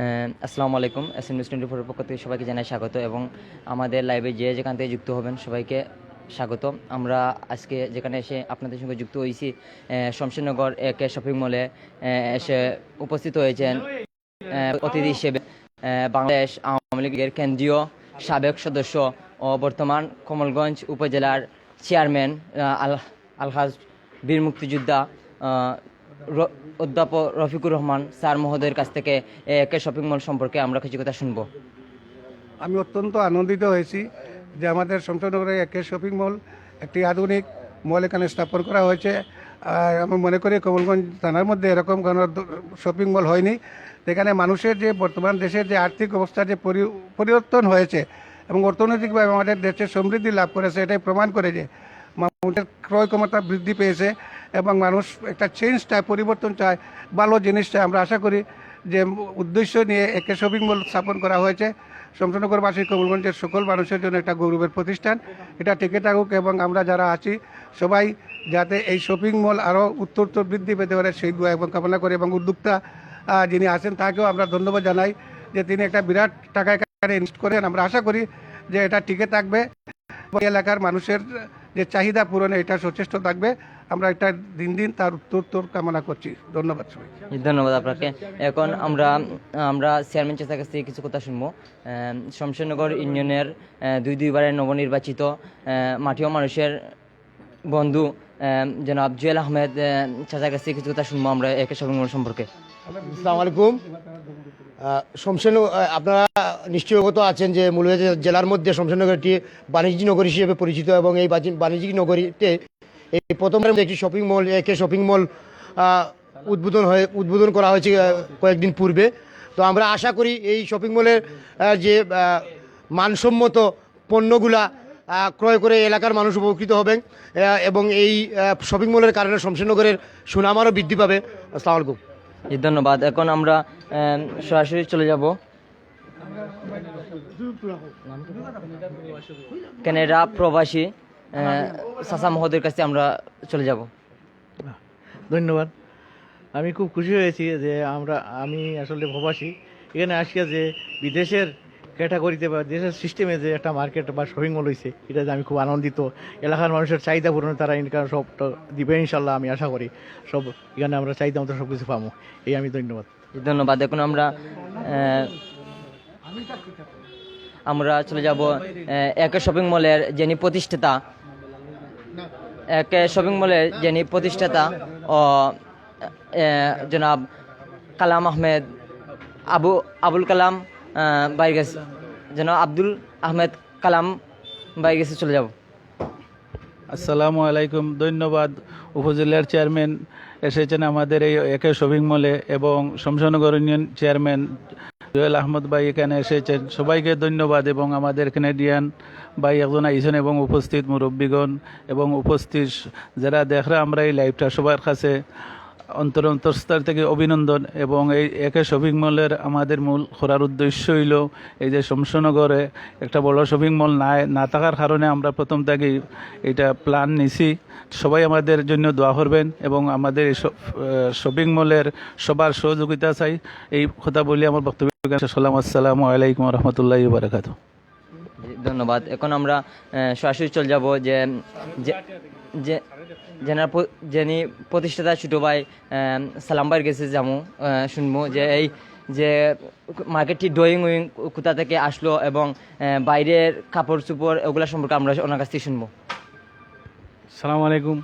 আসসালামু আলাইকুম S M news twenty ফোরের পক্ষ থেকে সবাইকে জানাই স্বাগত এবং আমাদের লাইভে যে যেখান থেকে যুক্ত হবেন সবাইকে স্বাগত। আমরা আজকে যেখানে এসে আপনাদের সঙ্গে যুক্ত হয়েছি শমশেরনগর এক শপিং মলে এসে উপস্থিত হয়েছেন অতিথি হিসেবে বাংলাদেশ আওয়ামী লীগের কেন্দ্রীয় সাবেক সদস্য ও বর্তমান কমলগঞ্জ উপজেলার চেয়ারম্যান আল, আলহাজ বীর মুক্তিযোদ্ধা অধ্যাপক রফিকুর রহমান স্যার মহোদয়ের কাছ থেকে একে শপিং মল সম্পর্কে আমরা কিছু কথা শুনব। আমি অত্যন্ত আনন্দিত হয়েছি যে আমাদের শমশনগরে একে শপিং মল একটি আধুনিক মল এখানে স্থাপন করা হয়েছে। আর আমি মনে করি কমলগঞ্জ থানার মধ্যে এরকম কোনো শপিং মল হয়নি। এখানে মানুষের যে বর্তমান দেশের যে আর্থিক অবস্থার যে পরি- পরিবর্তন হয়েছে এবং অর্থনৈতিকভাবে আমাদের দেশের সমৃদ্ধি লাভ করেছে, এটাই প্রমাণ করে যে মানুষের ক্রয় ক্ষমতা বৃদ্ধি পেয়েছে। এবং মানুষ একটা চেঞ্জ চায় পরিবর্তন চায়, ভালো জিনিস চায় আমরা আশা করি যে উদ্দেশ্য নিয়ে একে শপিং মল স্থাপন করা হয়েছে। শমশনগরবাসী কমলগঞ্জের সকল মানুষের জন্য একটা গৌরবের প্রতিষ্ঠান। এটা টিকে থাকুক এবং আমরা যারা আছি, সবাই যাতে এই শপিং মল আরও উত্তরোত্তর বৃদ্ধি পেতে পারে, সেই দোয়া এবং কামনা করি এবং উদ্যোক্তা যিনি আছেন তাকেও আমরা ধন্যবাদ জানাই যে তিনি একটা বিরাট টাকা এখানে ইনভেস্ট করেন। আমরা আশা করি যে এটা টিকে থাকবে। এলাকার মানুষের যে চাহিদা পূরণে এটা সচেষ্ট থাকবে। আমরা এটা দিন দিন তার উত্তর কামনা করছি। ধন্যবাদ সবাই ধন্যবাদ আপনাকে। এখন আমরা আমরা চেয়ারম্যান চাচার কাছ থেকে কিছু কথা শুনব। আহ, শমশেরনগর ইউনিয়নের দুই দুইবারের নবনির্বাচিত মাটিও মানুষের বন্ধু আহ, জনাব জুয়েল আহমেদ আহ, চাচার কাছ থেকে কিছু কথা শুনব আমরা একে মল সম্পর্কে। আসসালামু আলাইকুম। আহ, শমশেরনগর আপনারা নিশ্চয়ই অবগত আছেন যে মূলত জেলার মধ্যে শমশেরনগর একটি বাণিজ্যিক নগরী হিসেবে পরিচিত এবং এই বাণিজ্যিক নগরীতে এই প্রথমবার একটি শপিং মল একে শপিং মল উদ্বোধন হয়ে, উদ্বোধন করা হয়েছে কয়েকদিন পূর্বে। তো আমরা আশা করি এই শপিং মলের যে মানসম্মত পণ্যগুলা ক্রয় করে এলাকার মানুষ উপকৃত হবেন এবং এই শপিং মলের কারণে শমশেরনগরের সুনাম আরও বৃদ্ধি পাবে। আসসালামু আলাইকুম। জি, ধন্যবাদ। এখন আমরা সরাসরি চলে যাব। কানাডা প্রবাসী সাসা মহোদয়ের কাছে আমরা চলে যাব। ধন্যবাদ। আমি খুব খুশি হয়েছি যে আমরা আমি আসলে প্রবাসী। এখানে আসিয়া যে বিদেশের ক্যাটাগরিতে বা দেশের সিস্টেমে যে একটা মার্কেট বা শপিং মল হয়েছে এটাতে আমি খুব আনন্দিত। এলাকার মানুষের চাহিদা পূরণে তারা ইনকাম সব দিবে ইনশাল্লাহ আমি আশা করি। সব এখানে আমরা চাহিদা মতো সব কিছু পাবো। এই আমি ধন্যবাদ। ধন্যবাদ। এখন আমরা আমরা চলে যাব একে শপিং মলের যিনি প্রতিষ্ঠাতা একে শপিং মলের যিনি প্রতিষ্ঠাতা, ও জনাব কালাম আহমেদ, আবু, আবুল কালাম বাইর গেছে জনাব আব্দুল আহমেদ কালাম বাইর গেছে চলে যাব। আসসালামু আলাইকুম, ধন্যবাদ। উপজেলার চেয়ারম্যান এসেছেন আমাদের এই একে শপিং মলে এবং শমশানগর ইউনিয়ন চেয়ারম্যান জুয়েল আহমদ ভাই এখানে এসেছেন। সবাইকে ধন্যবাদ এবং আমাদের কানাডিয়ান ভাই একজন আইসেন এবং উপস্থিত মুরব্বীগণ এবং উপস্থিত যারা দেখরা আমরা এই লাইভটা সবার কাছে অন্তর অন্তঃস্থল থেকে অভিনন্দন এবং এই একে শপিং মলের আমাদের মূল করার উদ্দেশ্য হইল এই যে শমশনগরে একটা বড় শপিং মল না না থাকার কারণে আমরা প্রথম থেকেই এটা প্ল্যান নিছি। সবাই আমাদের জন্য দোয়া করবেন এবং আমাদের এই শপিং মলের সবার সহযোগিতা চাই। এই কথা বলে আমার বক্তব্য করলাম আসসালামু আলাইকুম রহমতুল্লাহ বারকাত ধন্যবাদ। এখন আমরা সরাসরি চলে যাব যে যেনার যিনি প্রতিষ্ঠাতা ছোটো ভাই সালাম ভাইয়ের কাছে যাব শুনব যে এই যে মার্কেটটি ড্রয়িং উইং কোথা থেকে আসলো এবং বাইরের কাপড় চোপড় ওগুলো সম্পর্কে আমরা ওনার কাছ থেকে শুনব। সালাম আলাইকুম।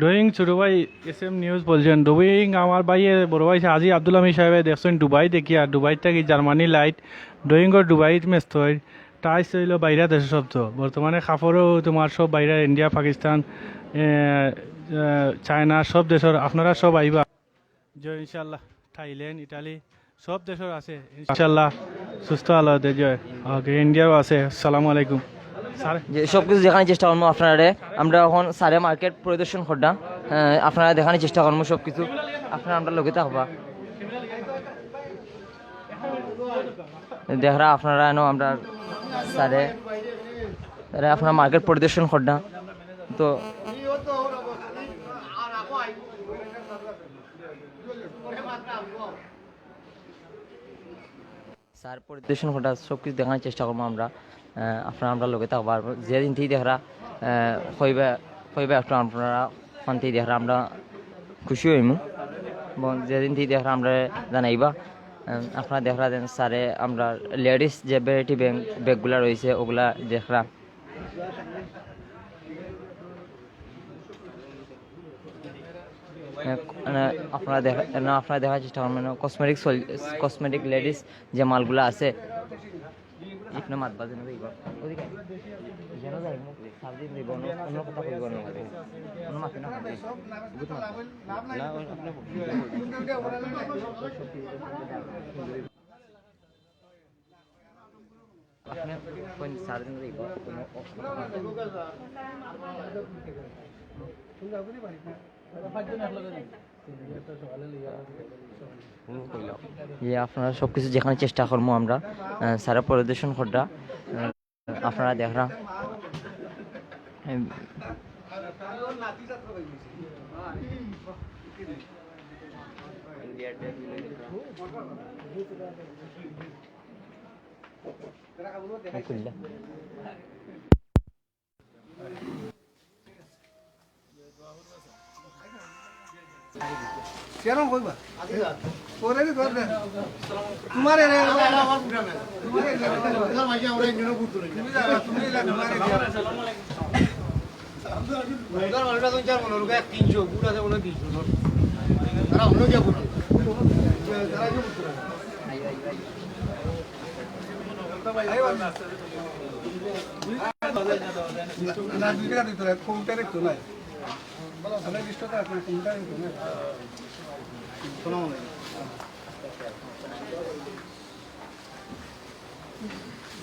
ডুইং ছোটো ভাই এস এম নিউজ বলছেন ডুইং আমার ভাইয়ের বড় ভাই আজি আব্দুল আমি সাহেব দেখছেন দুবাই দেখিয়া, দুবাই থেকে জার্মানি লাইট ডুইংর দুবাইত মেস্ত হয়। টাইস হইল বাইরা দেশে সব তো বর্তমানে কাপড়ও তোমার সব বাইরে, ইন্ডিয়া, পাকিস্তান চায়না, সব দেশের, আপনারা সব আইবা। জয় ইনশাল্লাহ থাইল্যান্ড, ইটালি, সব দেশের আছে। ইনশাল্লাহ সুস্থ আল্লাহ জয়। ওকে ইন্ডিয়াও আছে, সালামু আলাইকুম। যে সব কিছু দেখানোর চেষ্টা করব আপনারা আমরা এখন সারে মার্কেট পরিদর্শন করলাম আপনারা দেখানোর চেষ্টা করব সব কিছু আপনারা আমরা লোকে থাকবা দেখরা আপনারা এনো আমরা সারে আপনারা মার্কেট পরিদর্শন করলাম তো স্যার পরিদর্শন করা সব কিছু দেখানোর চেষ্টা করব আমরা। আপনারা আমরা লোকে থাকব আর যেদিন থেকে দেখরা হইবে হইবে একটু আপনারা ওখান থেকে দেখরা আমরা খুশি হইমু এবং যেদিন থেকে দেখরা আমরা জানাইবা আপনারা দেখরা দেন স্যারে আমরা লেডিস যে ভ্যারাইটি ব্যাগ ব্যাগগুলা রয়েছে ওগুলা দেখরা আপনারা দেখা আপনারা দেখার চেষ্টা করবেন কসমেটিক কসমেটিক লেডিস যে মালগুলো আছে ইপনে মাত বাজে না দেখবা ওদিকে যেন যাই মুখ সাবধান দিব অন্য অন্য কথা কইব না অন্য মাথা না হবে বুঝতে না, ওই আপনি কোন সাবধান দিব কোনো যে আপনারা সব কিছু যেখানে চেষ্টা করব আমরা সারা পরিদর্শন করা আপনারা দেখরা খুললা কেন কইবা? করে দি করে দে তোমার রে তোমার তুমি লা তোমার না দুই টাকা দিতে কোনটা রেখতো নাই আমরা লিস্টটা আছে কোনটা রেখতো না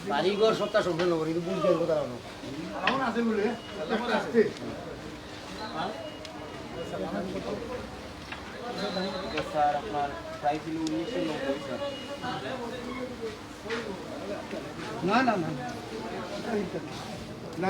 বাড়িঘর সম্পূর্ণ নগরী কিন্তু বুঝতে কথা না স্যার আপনার প্রাইস ছিল উনিশশো নব্বই স্যার। না না না না। না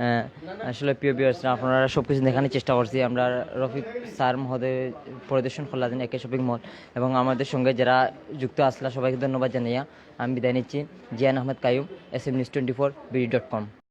হ্যাঁ আসলে প্রিয় বিয়ার্সরা আপনারা সব কিছু দেখানোর চেষ্টা করছি। আমরা রফিক স্যার মহোদয় পরিদর্শন দিন একে শপিং মল এবং আমাদের সঙ্গে যারা যুক্ত আসলা সবাইকে ধন্যবাদ জানাইয়া আমি বিদায় নিচ্ছি। Ziyan Ahmed Kayum S M news twenty four BD dot com